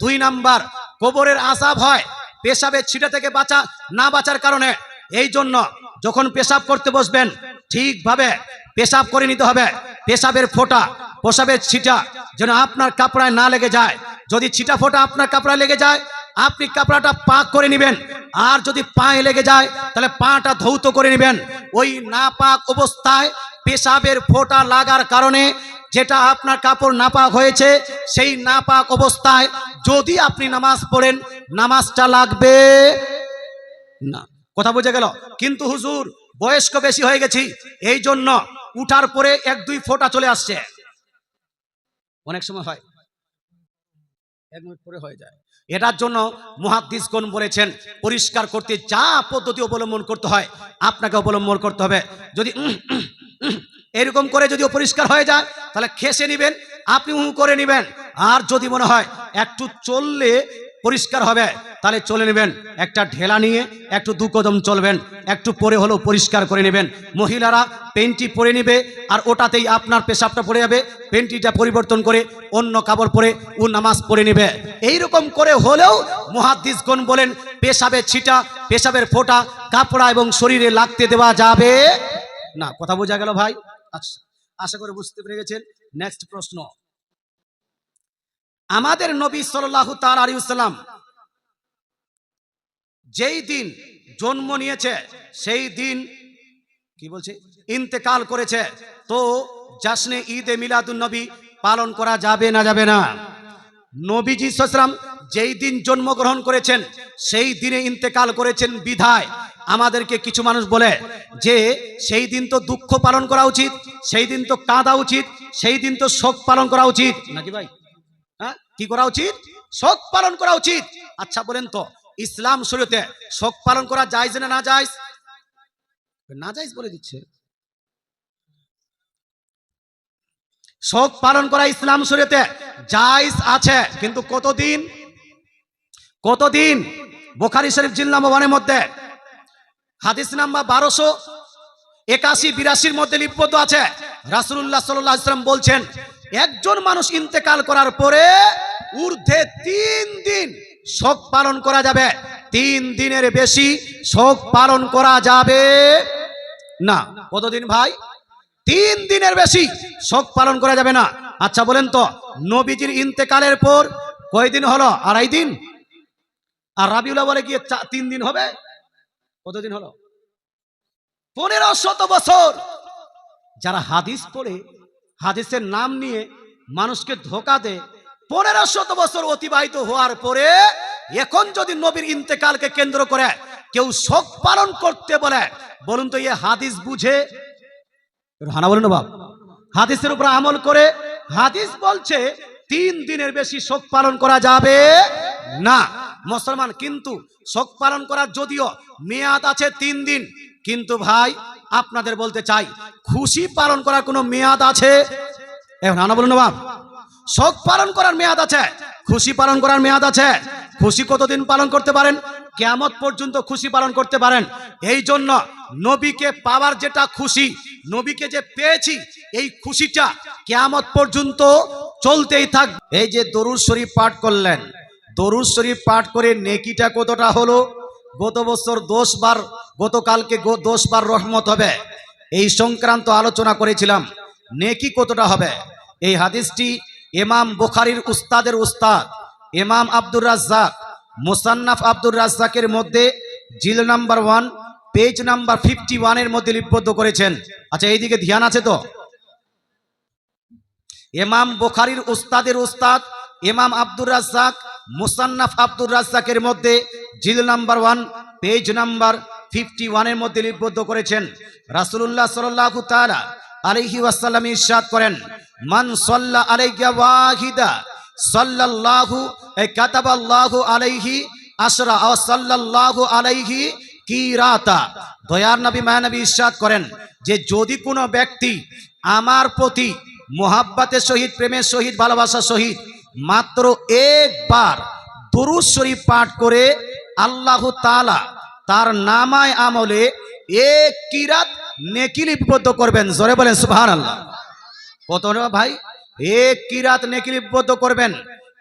দুই নাম্বার, কবরের আসাব হয় পেশাবের ছিটা থেকে বাঁচা, না বাঁচার কারণে। এই জন্য যখন পেশাব করতে বসবেন, ঠিকভাবে পেশাব করে নিতে হবে। পেশাবের ফোঁটা, পেশাবের ছিটা যেন আপনার কাপড়ায় না লেগে যায়। যদি ছিটা ফোঁটা আপনার কাপড়ায় লেগে যায়, আপনি কাপড়াটা পাক করে নেবেন। আর যদি পায়ে লেগে যায়, তাহলে পাটা ধৌত করে নেবেন। ওই না পাক অবস্থায় পেশাবের ফোঁটা লাগার কারণে যেটা আপনার কাপড় নাপাক হয়েছে, সেই নাপাক অবস্থায় যদি আপনি নামাজ পড়েন, নামাজটা লাগবে না। কথা বোঝা গেল? কিন্তু হুজুর, বয়স্ক বেশি হয়ে গেছি, এই জন্য উঠার পরে এক দুই ফোঁটা চলে আসছে। অনেক সময় হয়। এক মিনিট পরে হয়ে যায়। এটার জন্য মহাদ্দিসগণ বলেছেন, পরিষ্কার করতে যা পদ্ধতি অবলম্বন করতে হয়, আপনাকে অবলম্বন করতে হবে। যদি এরকম করে যদি পরিষ্কার হয়ে যায়, তাহলে খেসে নেবেন, আপনি উঁ করে নেবেন। আর যদি মনে হয় একটু চললে পরিষ্কার হবে, তাহলে চলে নেবেন। একটা ঢেলা নিয়ে একটু দু কদম চলবেন, একটু পরে হলেও পরিষ্কার করে নেবেন। মহিলারা পেন্টি পরে নেবে, আর ওটাতেই আপনার পেশাবটা পড়ে যাবে পেন্টিটা পরিবর্তন করে অন্য কাপড় পরে ও নামাজ পড়ে নেবে। এই রকম করে হলেও মহাদ্দিসগণ বলেন পেশাবের ছিটা, পেশাবের ফোঁটা, কাপড়া এবং শরীরে লাগতে দেওয়া যাবে না। কথা বোঝা গেল ভাই? আচ্ছা আশা করে বুঝতে পেরে গেছেন। নেক্সট প্রশ্ন। আমাদের নবী সাল্লাহ তার আলিউসাল্লাম যেই দিন জন্ম নিয়েছে, সেই দিন কি বলছে? ইন্তেকাল করেছে। তো জাসনে ঈদে মিলাদুন নবী পালন করা যাবে না যাবে না? নবীজি সাল্লাম যেই দিন জন্মগ্রহণ করেছেন, সেই দিনে ইন্তেকাল করেছেন বিধায়। আমাদেরকে কিছু মানুষ বলে যে, সেই দিন তো দুঃখ পালন করা উচিত, সেই দিন তো কাঁদা উচিত, সেই দিন তো শোক পালন করা উচিত। নাকি ভাই? হ্যাঁ? কি করা উচিত? শোক পালন করা উচিত। আচ্ছা বলেন তো, ইসলাম শরীয়তে শোক পালন করা যায় না না যায় না যাইজ বলে দিচ্ছে। শোক পালন করা ইসলাম শরীয়তে জায়েজ আছে, কিন্তু কতদিন? কতদিন? বোখারি শরীফ জিল্লা ওয়ানের মধ্যে হাদিস নাম্বার বারোশো একাশি, বিরাশির মধ্যে লিপিবদ্ধ আছে। রাসুল্লাহ সাল্লাহ ইসলাম বলছেন, একজন মানুষ ইন্তেকাল করার পরে ঊর্ধ্বে তিন দিন শোক পালন করা যাবে। তিন দিনের বেশি শোক পালন করা যাবে না। কতদিন ভাই? তিন দিনের বেশি শোক পালন করা যাবে না। আচ্ছা বলেন তো, নবীজির ইন্তেকালের পর কয়দিন হলো? আড়াই দিন? আর রাবিউল্লাহ বলে গিয়ে তিন দিন হবে? কতদিন হলো? পনেরো শত বছর। যারা হাদিস পড়ে, হাদিসের নাম নিয়ে মানুষকে ধোকা দেয়, পনেরো শত বছর অতিবাহিত হওয়ার পরে এখন যদি নবীর ইন্তেকালকে কেন্দ্র করে কেউ শোক পালন করতে বলে, বলুন তো ইয়ে হাদিস বুঝে? হানা বলুন বাপ। হাদিসের উপর আমল করে, হাদিস বলছে তিন দিনের বেশি শোক পালন করা যাবে না। মুসলমান, কিন্তু শোক পালন করার যদিও মেয়াদ আছে তিন দিন, কিন্তু ভাই, আপনাদের বলতে চাই, খুশি পালন করার কোনো মেয়াদ আছে? এখন হানা বলুন বাপ। শোক পালন করার মেয়াদ আছে, খুশি পালন করার মেয়াদ আছে। খুশি কতদিন পালন করতে পারেন? কেমত পর্যন্ত খুশি পালন করতে পারেন। এই জন্য নবীকে পাওয়ার যেটা খুশি, নবীকে যে পেয়েছি, এই খুশিটা কেমত পর্যন্ত চলতেই থাক। এই যে দরুদ শরীফ পাঠ করলেন দরুদ শরীফ পাঠ করে নেকিটা কতটা হলো? গত বছর দশ বার, গতকালকে দশ বার রহমত হবে। এই সংক্রান্ত আলোচনা করেছিলাম, নেকি কতটা হবে? এই হাদিসটি এমাম বুখারির উস্তাদের উস্তাদ এমাম আব্দুর রাজ্জাক, মুসান্নাফ আব্দুর রাজ্জাকের মধ্যে জিল number one, page number fifty ওয়ানের মধ্যে লিপিবদ্ধ করেছেন। আচ্ছা এইদিকে ধ্যান আছে তো? এমাম বুখারির উস্তাদের উস্তাদ এমাম আব্দুর রাজ্জাক মুসান্নাফ আব্দুর রাজ্জাকের মধ্যে জিল number one, page number fifty ওয়ানের মধ্যে লিপিবদ্ধ করেছেন। রাসূলুল্লাহ সাল্লাল্লাহু তাআলা আলাইহি ওয়াসাল্লাম ইরশাদ করেন, মান সাল্লা আলাইকা ওয়াহিদা সাল্লাল্লাহু কাতাবাল্লাহু আলাইহি আশরা, আও সাল্লাল্লাহু আলাইহি কিরাতা। দয়ার নবী মায়ানবী ইরশাদ করেন যে, যদি কোনো ব্যক্তি আমার প্রতি মোহাব্বাতের সহিত, প্রেমের সহিত, ভালোবাসার সহিত মাত্র একবার দরুদ শরীফ পাঠ করে আল্লাহ তাআলা তার নামায় আমলে এক কিরাত নেকি লিপিবদ্ধ করবেন। জোরে বলেন, সুবহানাল্লাহ। কত ভাই? এক কিরাত নেকি লিপিবদ্ধ করবেন।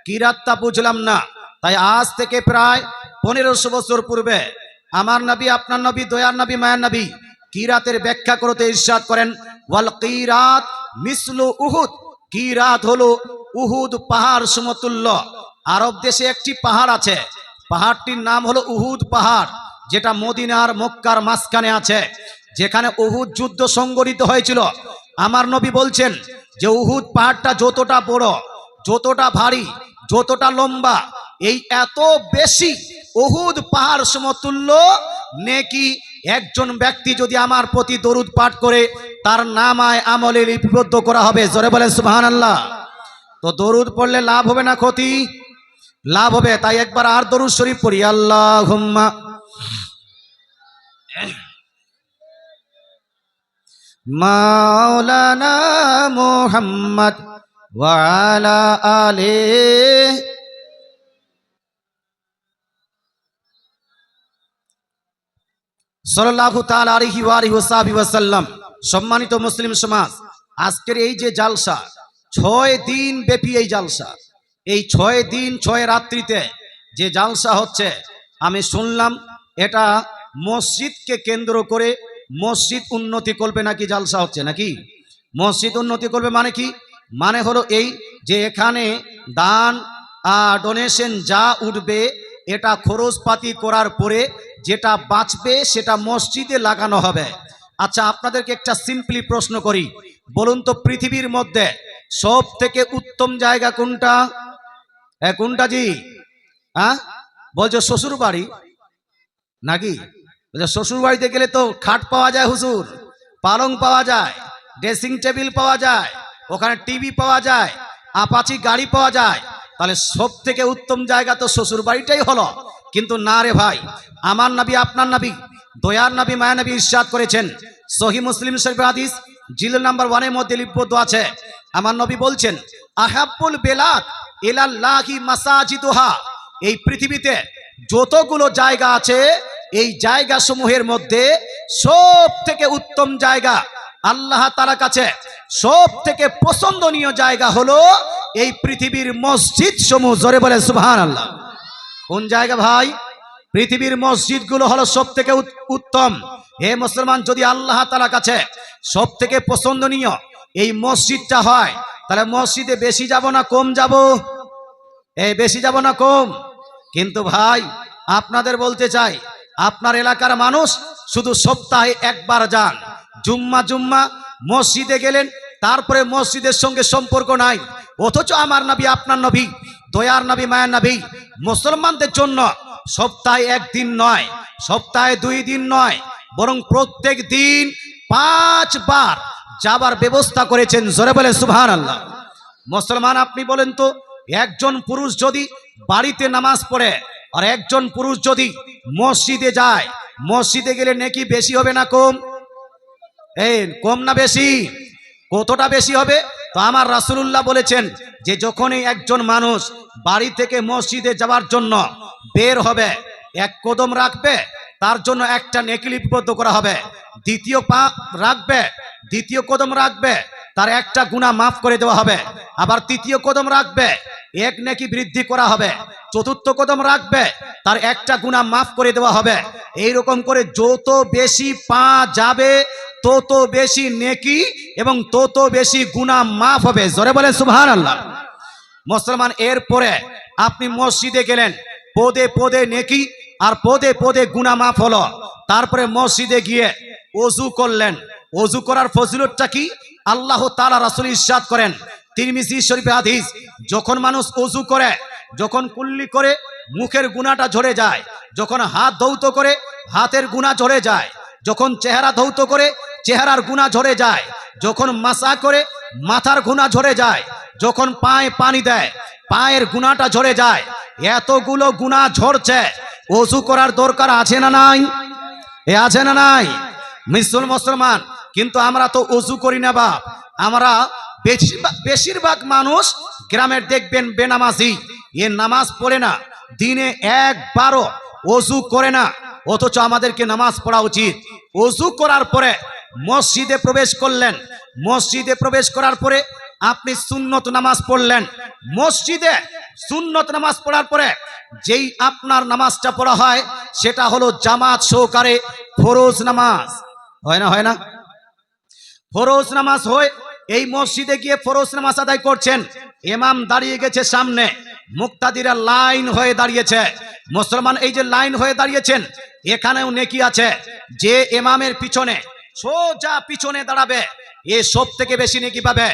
কিরাতটা বুঝলাম না। তাই আজ থেকে প্রায় পনেরোশো বছর পূর্বে আমার নবী, আপনার নবী, দয়ার নবী, মায়ার নবী কিরাতের ব্যাখ্যা করতে ইরশাদ করেন, ওয়াল কিরাত মিসলু উহুদ। কিরাত হলো উহুদ পাহাড় সমতুল্য। আরব দেশে একটি পাহাড় আছে। পাহাড়টির নাম হলো উহুদ পাহাড়, যেটা মদিনার মক্কার মাঝখানে আছে। যেখানে উহুদ যুদ্ধ সংগঠিত হয়েছিল। আমার নবী বলছেন যে উহুদ পাহাড়টা যতটা বড়, যতটা ভারী, যতটা লম্বা, এই এত বেশি উহুদ পাহাড় সমতুল্য, নেকি একজন ব্যক্তি যদি আমার প্রতি দরুদ পাঠ করে, তার নামায় আমলে লিপিবদ্ধ করা হবে। জোরে বলেন সুবহান আল্লাহ তো দরুদ পড়লে লাভ হবে না ক্ষতি? লাভ হবে, তাই একবার আর দরুদ শরীফ পড়ি। আল্লাহ হুম্মা মাওলানা মোহাম্মদ ওয়ালা আলে আলাইহি ওয়া আলিহি ওয়াসাহবি ওয়াসাল্লাম সম্মানিত মুসলিম সমাজ, আজকের এই যে জালসা ছয় দিন ব্যাপী এই জালসা। এই ছয় দিন, ছয় রাত্রিতে যে জালসা হচ্ছে, আমি শুনলাম এটা মসজিদকে কেন্দ্র করে মসজিদ উন্নতি করবে নাকি জালসা হচ্ছে নাকি? মসজিদ উন্নতি করবে মানে কি? মানে হলো এই যে এখানে দান আর ডোনেশন যা উঠবে, এটা খরচপাতি করার পরে যেটা বাঁচবে, সেটা মসজিদে লাগানো হবে। আচ্ছা আপনাদেরকে একটা সিম্পলি প্রশ্ন করি। বলুন তো পৃথিবীর মধ্যে সব থেকে উত্তম জায়গা কোনটা? এ, কোনটা জি? হ্যাঁ বলছো শ্বশুর বাড়ি নাকি? বলছে শ্বশুর বাড়িতে গেলে তো খাট পাওয়া যায় হুজুর পালং পাওয়া যায় ড্রেসিং টেবিল পাওয়া যায় ওখানে টিভি পাওয়া যায় আপাচি গাড়ি পাওয়া যায় তাহলে সব থেকে উত্তম জায়গা তো শ্বশুর বাড়িটাই হলো। কিন্তু না রে ভাই আমার নবী আপনার নবী দয়ার নবী মায়া নবী ইরশাদ করেছেন। সহি মুসলিম শরীফ হাদিস জিল নাম্বার ওয়ানের মধ্যে লিপিবদ্ধ আছে। আমার নবী বলছেন আহাবুল বেলাত এলাল্লাহি মাসাজিদুহা। এই পৃথিবীতে যতগুলো জায়গা আছে, এই জায়গা সমূহের মধ্যে সব থেকে উত্তম জায়গা আল্লাহ তালা কাছে সব থেকে পছন্দনীয় জায়গা হলো এই পৃথিবীর মসজিদ সমূহ জোরে বলে সুবহান আল্লাহ কোন জায়গা ভাই? পৃথিবীর মসজিদগুলো হলো সব থেকে উত্তম। হে মুসলমান, যদি আল্লাহ তালা কাছে সব থেকে পছন্দনীয় এই মসজিদটা হয়, তাহলে মসজিদে বেশি যাব না কম যাব? এই বেশি যাব না কম। কিন্তু ভাই, আপনাদের বলতে চাই, আপনার এলাকার মানুষ শুধু সপ্তাহে একবার যান। জুম্মা জুম্মা, মসজিদে গেলেন, তারপরে মসজিদের সঙ্গে সম্পর্ক নাই। অথচ আমার নবী, আপনার নবী, দয়ার নবী, মায়ের নবী, মুসলমানদের জন্য সপ্তাহে একদিন নয়, সপ্তাহে দুই দিন নয়, বরং প্রত্যেক দিন পাঁচবার যাবার ব্যবস্থা করেছেন, জোরে বলে সুভান আল্লাহ মুসলমান, আপনি বলেন তো, একজন পুরুষ যদি বাড়িতে নামাজ পড়ে, আর একজন পুরুষ যদি মসজিদে যায়, মসজিদে গেলে নেকি বেশি হবে না কম? এই, কম না বেশি? কতটা বেশি হবে? তো আমার রাসুলুল্লাহ বলেছেন যে যখনই একজন মানুষ বাড়ি থেকে মসজিদে যাওয়ার জন্য বের হবে, এক কদম রাখবে, তার জন্য একটা নেকি লিপিবদ্ধ করা হবে। দ্বিতীয় পা রাখবে, দ্বিতীয় কদম রাখবে, তার একটা গুণা মাফ করে দেওয়া হবে। আবার তৃতীয় কদম রাখবে, এক নাকি বৃদ্ধি করা হবে। চতুর্থ কদম রাখবে, তার একটা গুণা মাফ করে দেওয়া হবে। এই রকম করে যত বেশি পা যাবে, তত বেশি নেকি এবং তত বেশি গুণা মাফ হবে। জোরে বলে সুবহান আল্লাহ মুসলমান, এরপরে আপনি মসজিদে গেলেন, পদে পদে নেকি আর পদে পদে গুণা মাফ হলো। তারপরে মসজিদে গিয়ে অজু করলেন। অজু করার ফজিলতটা কি? আল্লাহ তালা রাসুল ইরশাদ করেন। তিরমিজি শরীফে হাদিস, যখন মানুষ অজু করে, যখন কুল্লি করে, মুখের গুণাটা ঝরে যায়, যখন হাত ধৌত করে, হাতের গুণা ঝরে যায়, যখন চেহারা ধৌত করে, চেহারার গুণা ঝরে যায়, যখন মাসা করে, মাথার গুণা ঝরে যায়, যখন পায়ে পানি দেয়, পায়ের গুণাটা ঝরে যায়, এতগুলো গুণা ঝরছে। অজু করার দরকার আছে না নাই? এ আছে না নাই? মিসুল মুসলমান, কিন্তু আমরা তো অজু করি না বাপ। আমরা বেশিরভাগ মানুষ গ্রামের দেখবেন বেনামাজি। এ নামাজ পড়ে না, দিনে একবারও অজু করে না। অথচ আমাদেরকে নামাজ পড়া উচিত। অজু করার পরে মসজিদে প্রবেশ করলেন। মসজিদে প্রবেশ করার পরে আপনি সুন্নত নামাজ পড়লেন। মসজিদে সুন্নত নামাজ পড়ার পরে যেই আপনার নামাজটা পড়া হয়, সেটা হলো জামাত সহকারে ফরোজ নামাজ। হয় না হয় না? ফরোজ নামাজ হয়, এই মসজিদে গিয়ে ফরোজ নামাজ আদায় করছেন। ইমাম দাঁড়িয়ে গেছে সামনে, মুক্তাদিরা লাইন হয়ে দাঁড়িয়েছে। মুসলমান এই যে লাইন হয়ে দাঁড়িয়েছেন, এখানেও নেকি আছে। যে ইমামের পিছনে, সোজা পিছনে দাঁড়াবে, এ সব থেকে বেশি নেকি পাবে।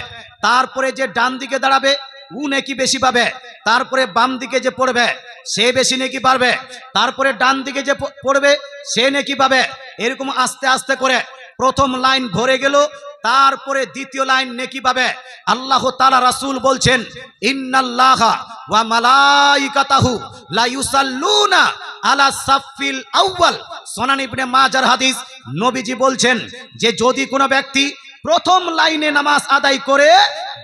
তারপরে যে ডান দিকে দাঁড়াবে উ নেকি বেশি পাবে, তারপরে বাম দিকে যে পড়বে, সে বেশি নেকি পারবে, তারপরে ডান দিকে যে পড়বে, সে নেকি পাবে। এরকম আস্তে আস্তে করে প্রথম লাইন ভরে গেল, তারপরে দ্বিতীয় লাইন নেকি পাবে। আল্লাহ তাআলা রাসূল বলছেন, ইন্নাল্লাহা ওয়া মালাইকাতাহু লা ইউসাল্লুনা আলা সাফিল আউয়াল। সুনান মাজার হাদিস নবীজি বলছেন যে, যদি কোনো ব্যক্তি প্রথম লাইনে নামাজ আদায় করে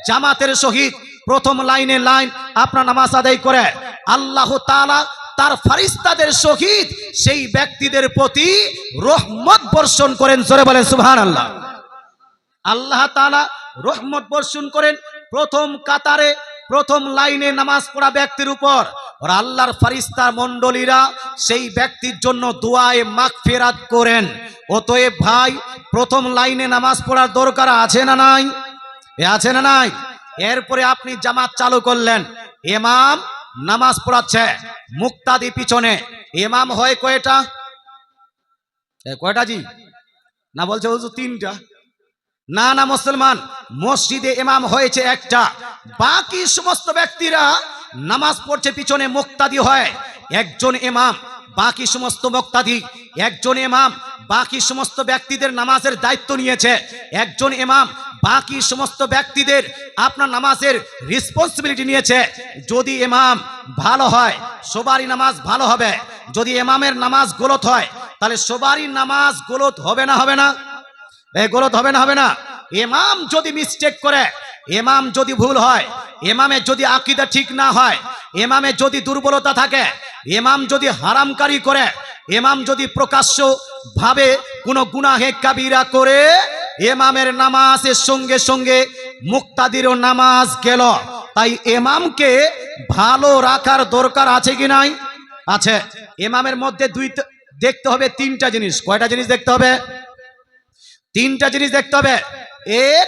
জামাতের সহিত প্রথম লাইনে লাইন, আপনার নামাজ আদায় করে। আল্লাহ তাআলা তার ফারিস্তাদের সহিত সেই ব্যক্তিদের প্রতি রহমত বর্ষণ করেন। জোরে বলেন, সুবহানাল্লাহ। আল্লাহ তাআলা রহমত বর্ষণ করেন প্রথম কাতারে, প্রথম লাইনে নামাজ পড়া ব্যক্তির উপর। আর আল্লাহর ফারিস্তা মণ্ডলীরা সেই ব্যক্তির জন্য দোয়ায় মাখ ফেরাত করেন। অতএব ভাই, প্রথম লাইনে নামাজ পড়ার দরকার আছে না নাই? আছে না নাই? এরপরে আপনি জামাত চালু করলেন। এমাম নামাজ পড়াচ্ছে, মুক্তাদি পিছনে। এমাম হয় কয়টা? কয়টা জি? না বলছে হুজুর তিনটা। না না, মুসলমান, মসজিদে এমাম হয়েছে একটা। বাকি সমস্ত ব্যক্তিরা নামাজ পড়ছে, পিছনে মুক্তাদি হয়। একজন এমাম বাকি সমস্ত মুক্তাদি। একজন এমাম বাকি সমস্ত ব্যক্তিদের নামাজের দায়িত্ব নিয়েছে। একজন ইমাম বাকি সমস্ত ব্যক্তিদের আপনার নামাজের রেসপন্সিবিলিটি নিয়েছে। যদি এমাম ভালো হয়, সবারই নামাজ ভালো হবে। যদি এমামের নামাজ গোলত হয়, তাহলে সবারই নামাজ গলত হবে না হবে না? গলত হবে না হবে না? এমাম যদি মিস্টেক করে এমাম যদি ভুল হয়, ইমামের যদি আকিদা ঠিক না হয়, ইমামের যদি দুর্বলতা থাকে এমাম যদি হারামকারী করে এমাম যদি প্রকাশ্য ভাবে কোনো গুনাহে কাবিরা করে ইমামের নামাজের সঙ্গে সঙ্গে মুক্তাদিরও নামাজ গেল। তাই এমামকে ভালো রাখার দরকার আছে কি নাই? আছে। এমামের মধ্যে দুই দেখতে হবে তিনটা জিনিস। কয়টা জিনিস দেখতে হবে? তিনটা জিনিস দেখতে হবে। এক,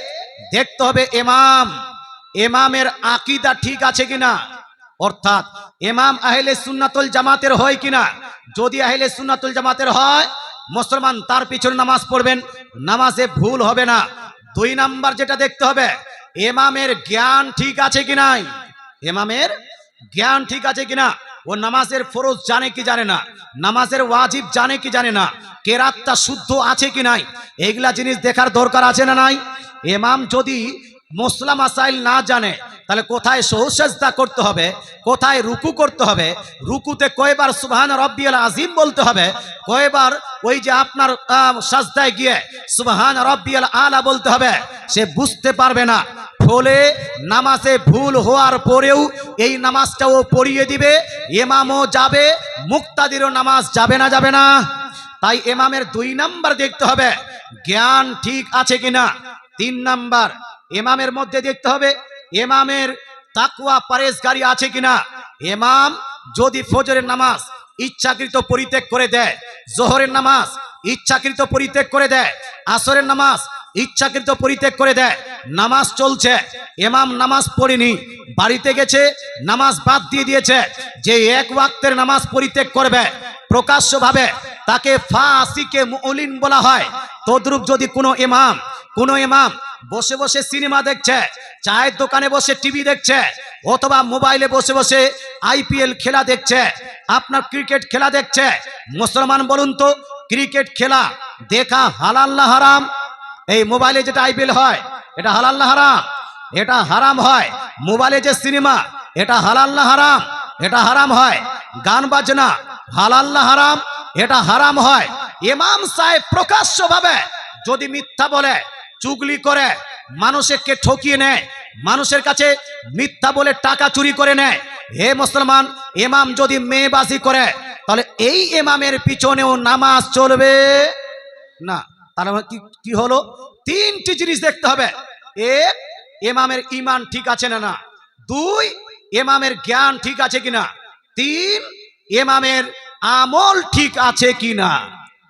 দেখতে হবে এমাম এমামের আকিদা ঠিক আছে কিনা অর্থাৎ এমাম আহলে সুন্নাতুল জামাতের হয় কিনা যদি আহলে সুন্নাতুল জামাতের হয় মুসলমান তার পিছনে নামাজ পড়বেন, নামাজে ভুল হবে না। দুই নাম্বার যেটা দেখতে হবে, এমামের জ্ঞান ঠিক আছে কি নাই? এমামের জ্ঞান ঠিক আছে কিনা ও নামাজের ফরজ জানে কি জানে না? নামাজের ওয়াজিব জানে কি জানে না? কেরাতটা শুদ্ধ আছে কি নাই? এগুলা জিনিস দেখার দরকার আছে না নাই? এমাম যদি মোসলা মাসাইল না জানে, তাহলে কোথায় সহসাজদা করতে হবে, কোথায় রুকু করতে হবে, রুকুতে কয়বার সুবহান রব্বিয়াল আজিম বলতে হবে, কয়বার ওই যে আপনার সাজদায় গিয়ে সুবহান রব্বিয়াল আলা বলতে হবে, সে বুঝতে পারবে না। ফলে নামাজে ভুল হওয়ার পরেও এই নামাজটাও পড়িয়ে দিবে এমামও যাবে, মুক্তাদিরও নামাজ যাবে না যাবে না। তাই এমামের দুই নাম্বার দেখতে হবে, জ্ঞান ঠিক আছে কিনা? তিন নাম্বার এমামের মধ্যে দেখতে হবে এমামের তাকুয়া পারেজগারি আছে কিনা। এমাম যদি ফজরের নামাজ ইচ্ছাকৃত পরিত্যাগ করে দেয়, জোহরের নামাজ ইচ্ছাকৃত পরিত্যাগ করে দেয়, আসরের নামাজ ইচ্ছাকৃত পরিত্যাগ করে দেয়, নামাজ চলছে এমাম নামাজ পড়েনি, বাড়িতে গেছে, নামাজ বাদ দিয়ে দিয়েছে, যে এক ওয়াক্তের নামাজ পরিত্যাগ করবে প্রকাশ্যভাবে তাকে ফাসিকে মুলিন বলা হয়। তদ্রুপ যদি কোনো ইমাম কোনো ইমাম বসে বসে সিনেমা দেখছে, চায়ের দোকানে বসে টিভি দেখছে, অথবা মোবাইলে বসে বসে আইপিএল খেলা দেখছে, আপনার ক্রিকেট খেলা দেখছে, মুসলমান বলুন তো, ক্রিকেট খেলা দেখা হালাল না হারাম? এই মোবাইলে যেটা আইপিএল হয়, এটা হালাল না হারাম? এটা হারাম হয়। মোবাইলে যে সিনেমা, এটা হালাল না হারাম? এটা হারাম হয়। গান বাজনা হালাল না হারাম? এটা হারাম হয়। ইমাম সাহেব প্রকাশ্যভাবে যদি মিথ্যা বলে, চুগলি করে মানুষকে ঠকিয়ে নেয়, মানুষের কাছে মিথ্যা বলে টাকা চুরি করে নেয়, হে মুসলমান এমাম যদি মেয়েবাজি করে, তাহলে এই এমামের পিছনেও নামাজ চলবে? না। তার কি কি হলো? তিনটি জিনিস দেখতে হবে। এক এমামের ইমান ঠিক আছে না না? দুই এমামের জ্ঞান ঠিক আছে কিনা? তিন এমামের আমল ঠিক আছে কি না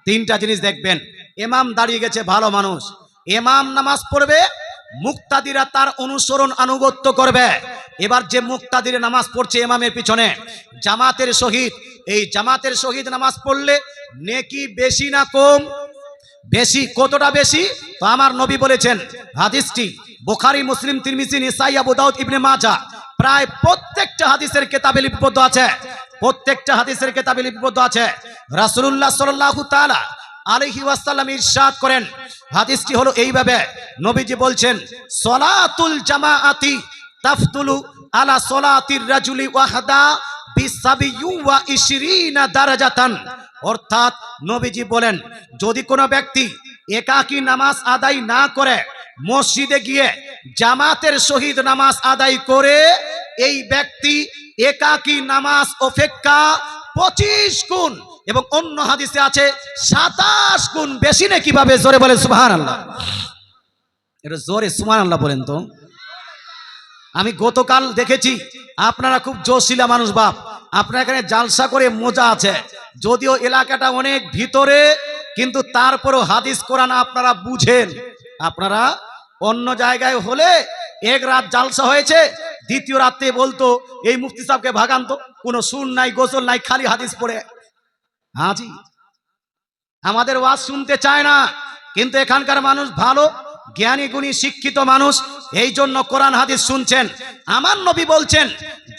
তিনটা জিনিস দেখবেন। এমাম দাঁড়িয়ে গেছে ভালো মানুষ। এমাম নামাজ পড়বে, মুক্তাদিরা তার অনুসরণ আনুগত্য করবে। এবার যে মুক্তাদিরে নামাজ পড়ছে এমামের পিছনে, জামাতের শহীদ। এই জামাতের শহীদ নামাজ পড়লে নেকি বেশি না কম? বেশি, কতটা বেশি? তো আমার নবী বলেছেন, হাদিসটি বোখারি, মুসলিম, তিরমিজি, নিসাই, আবু দাউদ, ইবনে মাজা, প্রায় প্রত্যেকটা হাদিসের কেতাবে লিপিবদ্ধ আছে। প্রত্যেকটা হাদিসের কেতাবে লিপিবদ্ধ আছে। রাসূলুল্লাহ সাল্লাল্লাহু তাআলা আলাইহি ওয়াসাল্লাম ইরশাদ করেন, হাদিসটি হলো এইভাবে, নবীজি বলছেন, সলাতুল জামাআতি তাফতুলু আলা সলাতির রাজুলি ওয়াহদা বিসাবিয়ু ওয়া ইশরিনা দারাজাতান। অর্থাৎ নবীজি বলেন, যদি কোনো ব্যক্তি একাকী নামাজ আদায় না করে, মসজিদে গিয়ে জামাতের শহীদ নামাজ আদায় করে, এই ব্যক্তি একাকী নামাজ অপেক্ষা পঁচিশ গুণ এবং অন্য হাদিসে আছে সাতাশ গুণ বেশি না কীভাবে? জোরে বলে সুহান আল্লাহ এটা জোরে সুবহান আল্লাহ বলেন তো। আমি গতকাল দেখেছি, আপনারা খুব জোশিলা মানুষ বাপ। আপনার এখানে জালসা করে মজা আছে। যদিও এলাকাটা অনেক ভিতরে, কিন্তু তারপরও হাদিস কোরআন আপনারা বুঝেন। আপনারা অন্য জায়গায় হলে এক রাত জালসা হয়েছে, দ্বিতীয় রাত্রে বলতো, এই মুফতি সাহেবকে ভাগান তো, কোনো সুর নাই গোসল নাই, খালি হাদিস পড়ে। হাজি আমাদের ওয়াজ শুনতে চায় না, কিন্তু এখানকার মানুষ ভালো, জ্ঞানী গুণী, শিক্ষিত মানুষ, এই জন্য কোরআন হাদিস শুনছেন। আমার নবী বলছেন,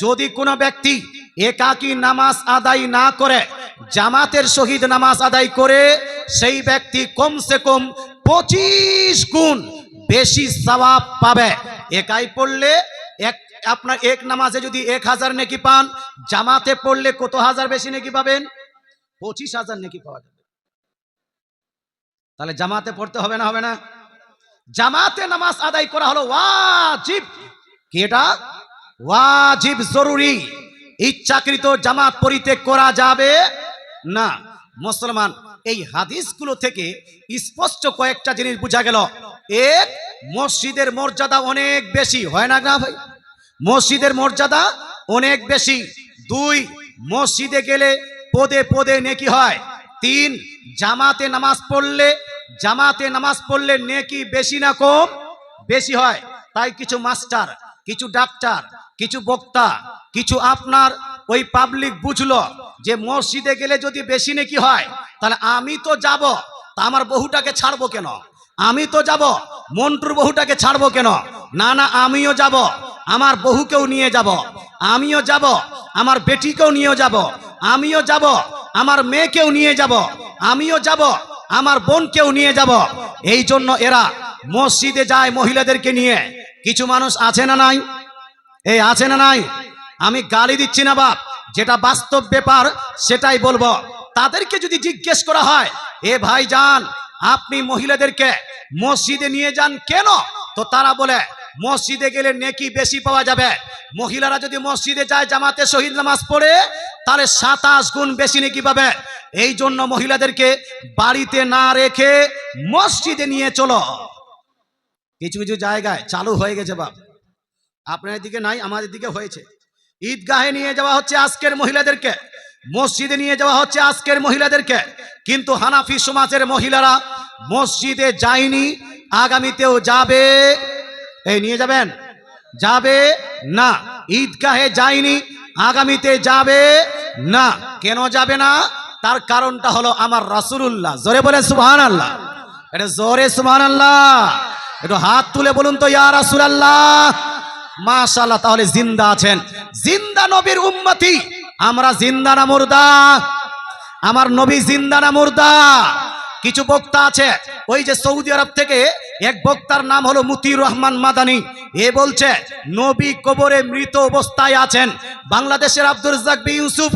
যদি কোনো ব্যক্তি একাকী নামাজ আদায় না করে জামাতের শহীদ নামাজ আদায় করে সেই ব্যক্তি কমসে কম পঁচিশ গুণ বেশি সওয়াব পাবে। একাই পড়লে এক, আপনার এক নামাজে যদি এক হাজার নেকি পান, জামাতে পড়লে কত হাজার বেশি নেকি পাবেন? পঁচিশ হাজার নেকি পাওয়া যাবে। তাহলে জামাতে পড়তে হবে না হবে না? জামাতে নামাজ আদায় করা হলো ওয়াজিব। কি এটা? ওয়াজিব জরুরি। ইচ্ছাকৃত জামাত পরিত্যাগ করা যাবে। না, মুসলমান, এই হাদিসগুলো থেকে স্পষ্ট কয়েকটা জিনিস বোঝা গেল। এক, মসজিদের মর্যাদা অনেক বেশি, হয় না না ভাই? মসজিদের মর্যাদা অনেক বেশি। দুই, মসজিদে গেলে পদে পদে নেকি হয়। তিন, জামাতে নামাজ পড়লে, জামাতে নামাজ পড়লে নেকি বেশি না কম? বেশি হয়। তাই কিছু মাস্টার, কিছু ডাক্তার, কিছু বক্তা, কিছু আপনার ওই পাবলিক বুঝলো যে মসজিদে গেলে যদি বেশি নাকি হয়, তাহলে আমি তো যাব, তা আমার বহুটাকে ছাড়বো কেন? আমি তো যাব, মন্টুর বহুটাকে ছাড়বো কেন? না না, আমিও যাব, আমার বহুকেও নিয়ে যাব, আমিও যাব, আমার বেটিকেও নিয়ে যাব, আমিও যাব, আমার মেয়েকেও নিয়ে যাব, আমিও যাব, আমার বোনকেও নিয়ে যাব। এই জন্য এরা মসজিদে যায় মহিলাদেরকে নিয়ে। কিছু মানুষ আছে না নাই? এই, আছে না নাই? আমি গালি দিচ্ছি না, বাপ। যেটা বাস্তব ব্যাপার, সেটাই বলব। তাদেরকে যদি জিজ্ঞেস করা হয়, এ ভাই যান আপনি মহিলাদেরকে মসজিদে নিয়ে যান কেন? তো তারা বলে, মসজিদে গেলে নেকি বেশি পাওয়া যাবে। মহিলারা যদি মসজিদে যায়, জামাতে শহীদ নামাজ পড়ে, তাহলে সাতাশ গুণ বেশি নেকি পাবে। এই জন্য মহিলাদেরকে বাড়িতে না রেখে মসজিদে নিয়ে চলো। কিছু কিছু জায়গায় চালু হয়ে গেছে বাপ। আপনার দিকে নাই, আমাদের দিকে হয়েছে। ঈদগাহে নিয়ে যাওয়া হচ্ছে আজকের মহিলাদেরকে। মসজিদে নিয়ে যাওয়া হচ্ছে আজকের মহিলাদেরকে। কিন্তু হানাফি সমাজের মহিলারা মসজিদে যায়নি, আগামীতেও যাবে। এই নিয়ে যাবেন? যাবে না। ঈদগাহে যায়নি, আগামীতে যাবে না। কেন যাবে না? তার কারণটা হলো আমার রাসূলুল্লাহ। জোরে বলে সুবহান আল্লাহ এটা জোরে সুবহান আল্লাহ একটু হাত তুলে বলুন তো, ইয়া রাসূলুল্লাহ। মাশাআল্লাহ, তাহলে জিন্দা আছেন। জিন্দা নবীর উম্মতি। আমরা জিন্দা না মুর্দা? আমার নবী জিন্দা না মুর্দা? কিছু বক্তা আছে। ওই যে সৌদি আরব থেকে এক বক্তার নাম হলো মুতির রহমান মাদানি। এ বলছে, নবী কবরে মৃত অবস্থায় আছেন। বাংলাদেশের আব্দুল রাজ্জাক বি ইউসুফ,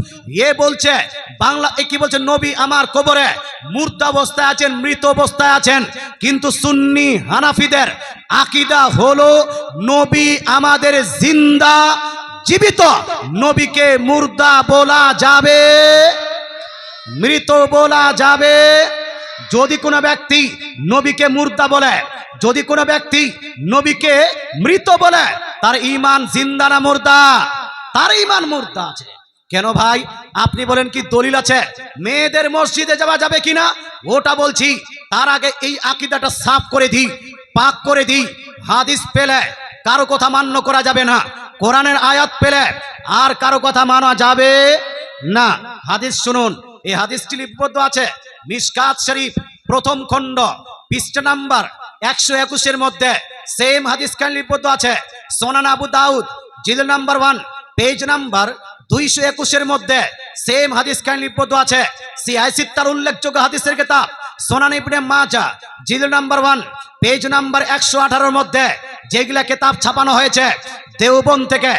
এ বলছে, বাংলা কি বলছে, নবী আমার কবরে মূর্ত অবস্থায় আছেন, মৃত অবস্থায় আছেন। কিন্তু সুন্নি হানাফিদের আকিদা হলো, নবী আমাদের জিন্দা, জীবিত। নবীকে মুর্দা বলা যাবে, মৃত বলা যাবে। যদি কোনো ব্যক্তি নবীকে মুর্দা বলে, যদি কোনো ব্যক্তি নবীকে মৃত বলে, তার ইমান জিন্দা না মুর্দা? তার ইমান মুর্দা আছে। কেন ভাই? আপনি বলেন কি দলিল আছে? মেয়েদের মসজিদে যাওয়া যাবে কিনা? ওটা বলছি, তার আগে এই আকিদাটা সাফ করে দিই, পাক করে দিই, হাদিস পেলে কারও কথা মান্য করা যাবে না, কোরআনের আয়াত পেলে আর কারও কথা মানা যাবে না। হাদিস শুনুন, এই হাদিসটি লিপিবদ্ধ আছে। মিসকাত শরীফ, প্রথম খণ্ড, পৃষ্ঠা নাম্বার একশো একুশের মধ্যে সেম হাদিস খান লিপিবদ্ধ আছে। সোনান আবু দাউদ, জিল নাম্বার ওয়ান পেজ নাম্বার দুইশো একুশের মধ্যে সেম হাদিস খান লিপিবদ্ধ আছে। সিআইসি তার উল্লেখযোগ্য হাদিসের কিতাব, সোনান ইবনে মাজা জিল নাম্বার ওয়ান পেজ নাম্বার একশো আঠারোর মধ্যে যেগুলা কেতাব ছাপানো হয়েছে। দেওবন থেকে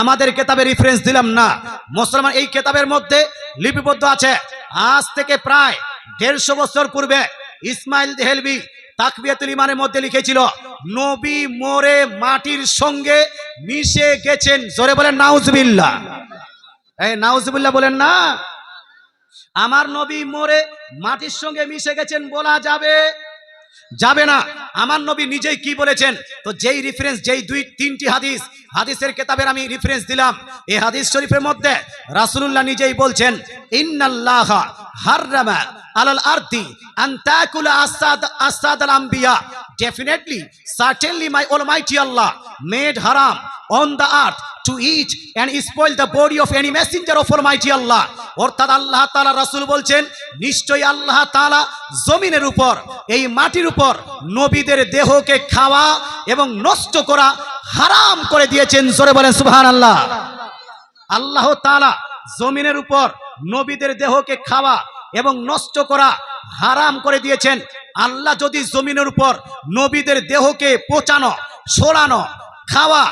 আমাদের কেতাবে রেফারেন্স দিলাম না। মুসলমান এই কেতাবের মধ্যে লিপিবদ্ধ আছে। আজ থেকে প্রায় দেড়শো বছর পূর্বে ইসমাইল দেহেলবি তাকবিয়াতুল ইমানের মধ্যে লিখেছিল, নবী মোরে মাটির সঙ্গে মিশে গেছেন। জোরে বলেন নাউজবিল্লা এই নাউজবিল্লা বলেন, না, আমার নবী মোরে মাটির সঙ্গে মিশে গেছেন বলা যাবে। যাবে না। আমার নবী নিজেই কি বলেছেন? তো যেই রেফারেন্স যেই দুই, তিনটি হাদিস, হাদিসের কেতাবের আমি রেফারেন্স দিলাম এই হাদিস শরীফের মধ্যে রাসূলুল্লাহ নিজেই বলছেন, ইন্নাল্লাহ হাররামা আলাল আরদি আন তাকুলা আসাদ আসাদ আল আম্বিয়া। Definitely certainly my almighty Allah made haram on the earth to eat and spoil the body of any messenger of almighty Allah অর্থাৎ আল্লাহ তাআলা, রাসূল বলছেন, নিশ্চয়ই আল্লাহ তাআলা জমিনের উপর, এই মাটির উপর নবীদের দেহকে খাওয়া এবং নষ্ট করা হারাম করে দিয়েছেন। জোরে বলেন, সুবহানাল্লাহ। আল্লাহ তাআলা জমিনের উপর নবীদের দেহকে খাওয়া এবং নষ্ট করা হারাম করে দিয়েছেন। আল্লাহ যদি জমিনের উপর নবীদের দেহকে পচানো, সরানো খাওয়া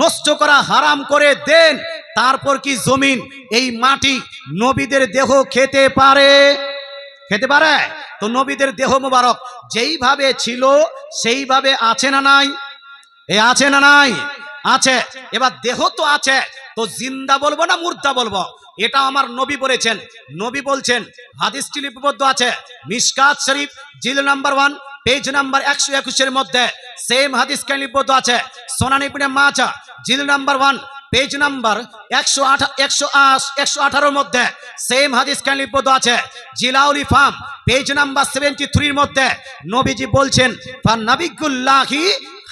নষ্ট করা হারাম করে দেন, তারপর কি জমিন, এই মাটি নবীদের দেহ খেতে পারে? খেতে পারে? তো নবীদের দেহ মোবারক যেইভাবে ছিল, সেইভাবে আছে না নাই? এ আছে না নাই? আছে। এবার দেহ তো আছে, তো জিন্দা বলব না মুর্দা বলব? এটা আমার নবী বলেছেন। নবী বলছেন হাদিসটি লিপিবদ্ধ আছে। মিসকাত শরীফ, জিল নাম্বার ওয়ান পেজ নাম্বার একশো একুশের মধ্যে সেম হাদিস কেন আছে। সোনানি ইবনে মাচা জিল নাম্বার ওয়ান পেজ নাম্বার একশো আঠা একশো একশো আঠারোর মধ্যে সেম হাদিস কেন আছে। জিলাউলি ফার্ম পেজ নাম্বার সেভেন্টি থ্রির মধ্যে নবীজি বলছেন ফান্নাবিকুল্লাহি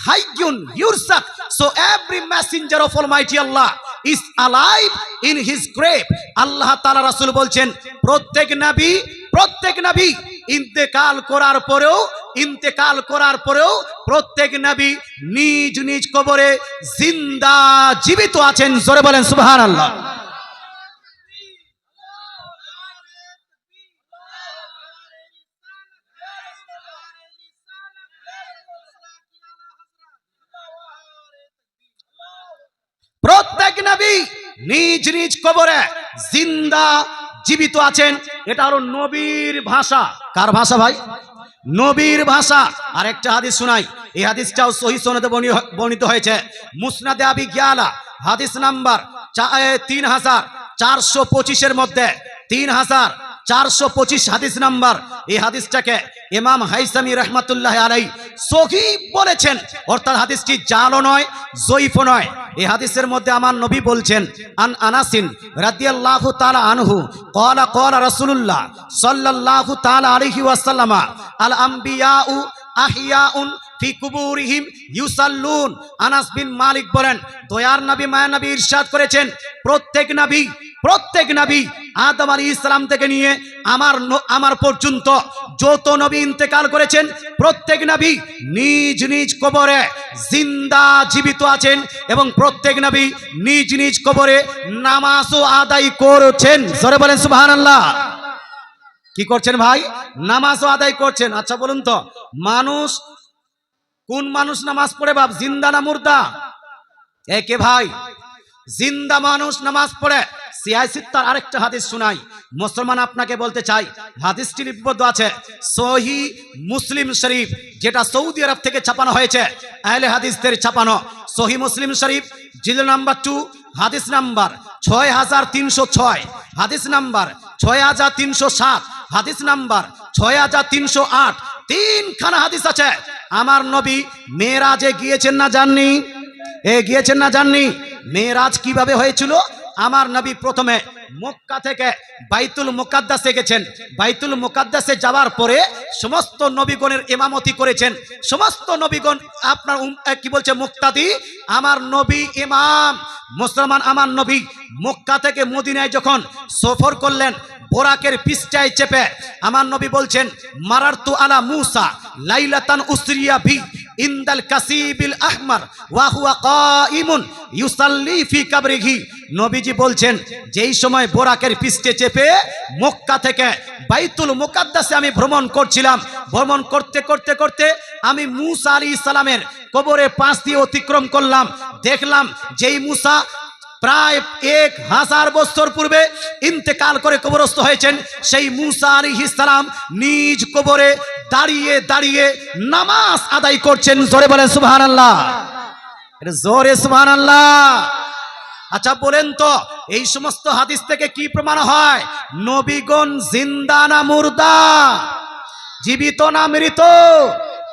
হাইয়ুন ইউরসাক। So every messenger of almighty Allah is alive in his grave আল্লাহ তাআলা রাসূল বলছেন, প্রত্যেক নবী প্রত্যেক নবী ইন্তেকাল করার পরেও, ইন্তেকাল করার পরেও প্রত্যেক নবী নিজ নিজ কবরে জিন্দা জীবিত আছেন। জোরে বলেন, সুবহানাল্লাহ। প্রত্যেক নবী নিজ নিজ কবরে জিন্দা জীবিত আছেন, এটা হলো নবীর ভাষা। কার ভাষা ভাই? নবীর ভাষা। আর একটা হাদিস শোনাই, এই হাদিসটাও সহি সনদে বর্ণি- বর্ণিত হয়েছে। মুসনাদে আবি গিয়ালা হাদিস নাম্বার তিন হাজার চারশো পঁচিশের মধ্যে, তিন হাজার চারশো পঁচিশ হাদিস নাম্বার। এই হাদিসটাকে ইমাম হাইসামি আলাই সহি বলেছেন। অর্থাৎ হাদিসটি জালও নয়, জয়ীফও নয়। এই হাদিসের মধ্যে আমার নবী বলছেন, আন আনাসিন রাদিয়াল্লাহু তাআলা আনহু ক্বালা ক্বালা রাসূলুল্লাহ সাল্লাল্লাহু তাআলা আলাইহি আল আম্বিয়াউ আহিয়াউন ফি কুবুরিহিম ইউসাল্লুন। আনাস বিন মালিক বলেন, দয়ার নবী, মায়া নবী ইরশাদ করেছেন। প্রত্যেক নবী প্রত্যেক নবী আদম আলী ইসলাম থেকে নিয়ে আমার আমার পর্যন্ত যত নবী ইন্তেকাল করেছেন, প্রত্যেক নবী নিজ নিজ কবরে জিন্দা জীবিত আছেন এবং প্রত্যেক নবী নিজ নিজ কবরে নামাজও আদায় করছেন। সরে বলেন, সুবহানাল্লাহ। কি করছেন ভাই? নামাজও আদায় করছেন। আচ্ছা বলুন তো, মানুষ কোন মানুষ নামাজ পড়ে বাপ? জিন্দা না মুর্দা? একে ভাই? জিন্দা মানুষ নামাজ পড়ে। সিয়াসিত্তার আরেকটা হাদিস শোনাই। মুসলমান আপনাকে বলতে চাই হাদিসটি লিপিবদ্ধ আছে, সহি মুসলিম শরীফ, যেটা সৌদি আরব থেকে ছাপানো হয়েছে, আহলে হাদিসদের ছাপানো। সহি মুসলিম শরীফ, জিল নাম্বার টু, হাদিস নাম্বার ছয় হাজার তিনশো ছয়, হাদিস নাম্বার ছয় হাজার তিনশো সাত, হাদিস নাম্বার ছয় হাজার তিনশো আট, তিনখানা হাদিস আছে। আমার নবী মেয়েরাজে গিয়েছেন না জাননি? এ গিয়েছেন না জাননি? মেয়েরাজ কীভাবে হয়েছিল? আমার নবী প্রথমে মক্কা থেকে বাইতুল মুকাদ্দাসে গেছেন বাইতুল মুকাদ্দাসে যাওয়ার পরে সমস্ত নবীগণের ইমামতি করেছেন। সমস্ত নবীগণ আপনার কি বলছে, মুক্তাদি? আমার নবী ইমাম, মুসলমান আমার নবী মক্কা থেকে মদিনায় যখন সফর করলেন, বোরাকের পিস্টায় চেপে, আমার নবী বলছেন, মারারতু আলা মুসা, লাইলাতান উসরিয়া ভি ইন্দাল কাসিবিল আহমার ওয়াহুয়া কাইমুন ইউসাল্লি ফি কাবরিহি। নবীজি বলছেন, যেই সময় বোরাকের পিস্টে চেপে মক্কা থেকে বাইতুল মুকাদ্দাসে আমি ভ্রমণ করছিলাম, ভ্রমণ করতে করতে করতে আমি মুসা আলী ইসলামের কবরে পাঁচ দিয়ে অতিক্রম করলাম। দেখলাম যেই মুসা প্রায় এক হাজার বছর পূর্বে ইন্তেকাল করে কবরস্থ হয়েছেন সেই মুসা আলী ইসলাম নিজ কবরে দাঁড়িয়ে দাঁড়িয়ে নামাজ আদায় করছেন। জোরে বলেন সুবহান আল্লাহ জোরে সুবহান আল্লাহ আচ্ছা বলেন তো, এই সমস্ত হাদিস থেকে কি প্রমাণ হয়? নবীগণ জিন্দা না মুর্দা? জীবিত না মৃত?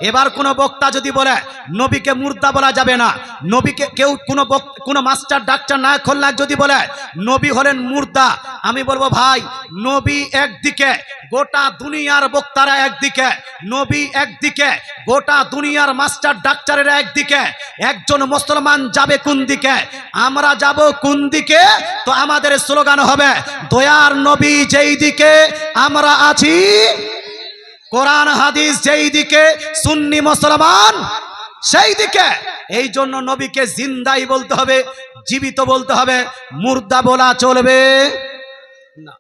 এবার কোন বক্তা যদি বলে, নবীকে মুর্দা বলা যাবে না, নবীকে কেউ কোনো কোনো মাস্টার, ডাক্তার না খোল্লা যদি বলে, নবী হলেন মুর্দা, আমি বলব, ভাই, নবী একদিকে, গোটা দুনিয়ার বক্তারা একদিকে, নবী একদিকে, গোটা দুনিয়ার মাস্টার, ডাক্তারেরা একদিকে, একজন মুসলমান যাবে কোন দিকে, আমরা যাব কোন দিকে, তো আমাদের স্লোগান হবে, দয়ার নবী যেই দিকে আমরা আছি কোরআন, হাদিস যেই দিকে সুন্নি মুসলমান, সেই দিকে। এই জন্য নবীকে জিন্দাই বলতে হবে, জীবিত বলতে হবে, মুর্দা বলা চলবে না।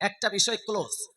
একটা বিষয় ক্লোজ